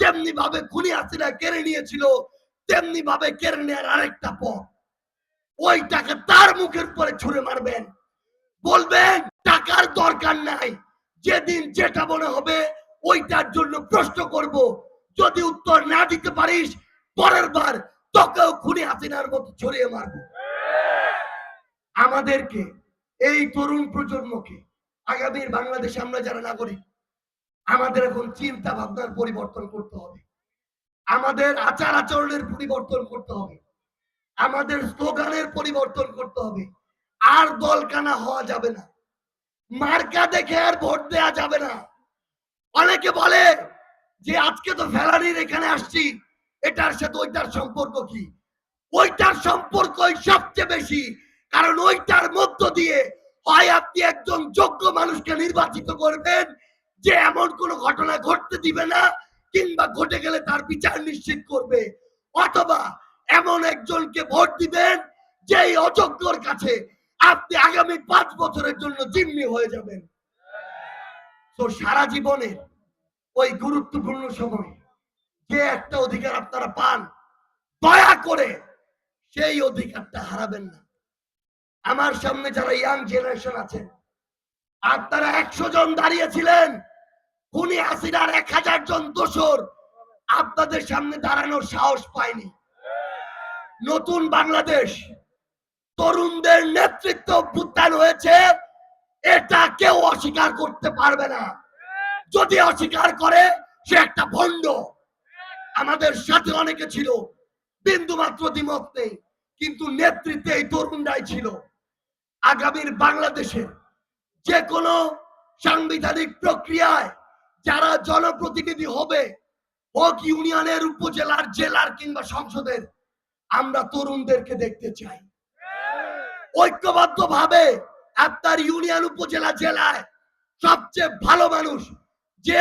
যেমনি ভাবে খুনি হাসিনা কেড়ে নিয়েছিল, তেমনি ভাবে কেড়ে নেওয়ার আরেকটা পথ। ওই টাকা তার মুখের পরে ছুড়ে মারবেন। বলবেন, টাকার দরকার নাই। যেদিন যেটা মনে হবে, ওইটার জন্য প্রশ্ন করব। যদি উত্তর না দিতে পারিস, পরের বার তোকেও খুনি হাসিনার মতো ছড়িয়ে মারব। আমাদেরকে, এই তরুণ প্রজন্মকে, আগামীর বাংলাদেশে আমরা যারা নাগরিক আমাদের এখন চিন্তা ভাবনার পরিবর্তন করতে হবে। আমাদের আচার আচরণের পরিবর্তন করতে হবে। আমাদের স্লোগানের পরিবর্তন করতে হবে। আর দলকানা হওয়া যাবে না। মার্কা দেখে আর ভোট দেয়া যাবে না। অনেকে বলে যে, আজকে তো ফেলানির এখানে আসছি। এটার সাথে ওইটার সম্পর্ক কি? ওইটার সম্পর্ক সবচেয়ে বেশি। কারণ ওইটার মধ্য দিয়ে হয় আপনি একজন যোগ্য মানুষকে নির্বাচিত করবেন। যে এমন কোনো ঘটনা ঘটতে দিবে না, কিংবা ঘটে গেলে তার বিচার নিশ্চিত করবে। অথবা এমন একজনকে ভোট দিবেন, যেই অযোগ্যর কাছে আপনি আগামী পাঁচ বছরের জন্য জিম্মি হয়ে যাবেন। তো সারা জীবনে ওই গুরুত্বপূর্ণ সময়, যে একটা অধিকার আপনারা পান, দয়া করে সেই অধিকারটা হারাবেন না। আমার সামনে যারা ইয়াং জেনারেশন আছেন, আপনারা একশো জন দাঁড়িয়েছিলেন খুনি হাসিনার এক হাজার জন দোসর আপনাদের সামনে দাঁড়ানোর সাহস পায়নি নতুন বাংলাদেশ তরুণদের নেতৃত্ব অভ্যুত্থান হয়েছে, এটা কেউ অস্বীকার করতে পারবে না। যদি অস্বীকার করে, সে একটা ভণ্ড। আমাদের সাথে অনেকে ছিল বিন্দু মাত্র দ্বিমত নেই, কিন্তু নেতৃত্বে এই তরুণরাই ছিল। আগামীর বাংলাদেশে যে কোনো সাংবিধানিক প্রক্রিয়ায় যারা জনপ্রতিনিধি হবে, হোক ইউনিয়নের উপজেলার, জেলার কিংবা সংসদের, আমরা তরুণদেরকে দেখতে চাই। ঐক্যবদ্ধ ভাবে আপনার ইউনিয়ন উপজেলা জেলায় সবচেয়ে ভালো মানুষ, যে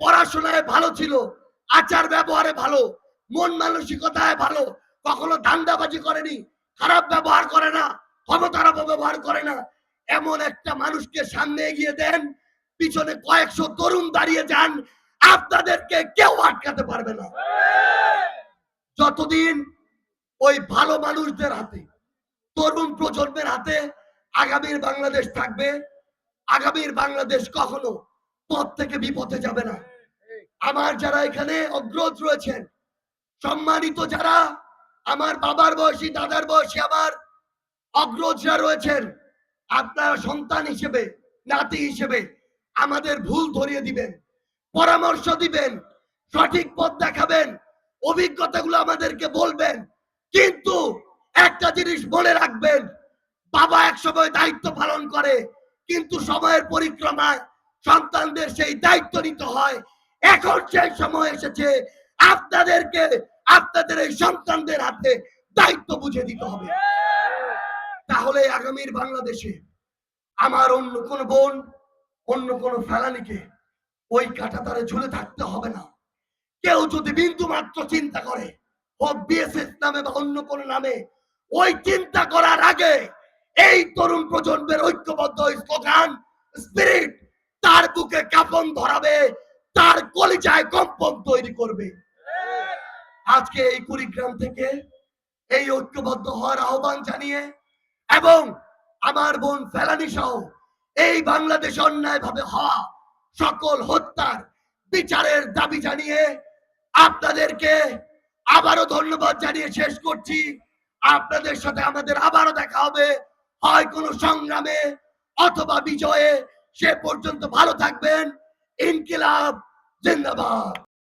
পড়াশোনায় ভালো ছিল, আচার ব্যবহারে ভালো, মন মানসিকতায় ভালো, কখনো ধান্দাবাজি করেনি, খারাপ ব্যবহার করে না, ক্ষমতার ব্যবহার করে না, এমন একটা মানুষকে সামনে এগিয়ে দেন পিছনে কয়েকশো তরুণ দাঁড়িয়ে যান, আপনাদেরকে কেউ আটকাতে পারবে না। যতদিন ওই ভালো মানুষদের হাতে, তরুণ প্রজন্মের হাতে আগামীর বাংলাদেশ থাকবে, আগামীর বাংলাদেশ কখনো পথ থেকে বিপথে যাবে না। আমার যারা এখানে অগ্রজ রয়েছেন, সম্মানিত যারা, আমার বাবার বয়সী, দাদার বয়সী, আমার অগ্রজরা রয়েছেন, আপনারা সন্তান হিসেবে, নাতি হিসেবে আমাদের ভুল ধরিয়ে দিবেন, পরামর্শ দিবেন, সঠিক পথ দেখাবেন, অভিজ্ঞতাগুলো আমাদেরকে বলবেন। কিন্তু একটা জিনিস মনে রাখবেন, বাবা এক সময় দায়িত্ব পালন করে, কিন্তু সময়ের পরিক্রমায় সন্তানদের সেই দায়িত্ব নিতে হয়। এখন সেই সময় এসেছে, আপনাদেরকে আপনাদের এই সন্তানদের হাতে দায়িত্ব বুঝে দিতে হবে। তাহলে আগামীর বাংলাদেশে আমার অন্য কোন বোন অন্য কোন ফেলানিকে ওই কাটাতারে ঝুলে থাকতে হবে না। কেউ যদি বিন্দু মাত্র চিন্তা করে বিএসএস নামে বা অন্য কোন নামে, ওই চিন্তা করার আগে এই তরুণ প্রজন্মের ঐক্যবদ্ধ স্লোগান স্পিরিট তার বুকে কাপন ধরাবে, তার কলিজায় কম্পন তৈরি করবে। আজকে এই কুড়িগ্রাম থেকে এই ঐক্যবদ্ধ হওয়ার আহ্বান জানিয়ে, এবং আমার বোন ফেলানি সহ এই বাংলাদেশ অন্যায় ভাবে হওয়া সকল হত্যার বিচারের দাবি জানিয়ে আপনাদেরকে আবারও ধন্যবাদ জানিয়ে শেষ করছি। আপনাদের সাথে আমাদের আবারও দেখা হবে। হয় কোনো সংগ্রামে অথবা বিজয়ে। সে পর্যন্ত ভালো থাকবেন। ইনকিলাব জিন্দাবাদ।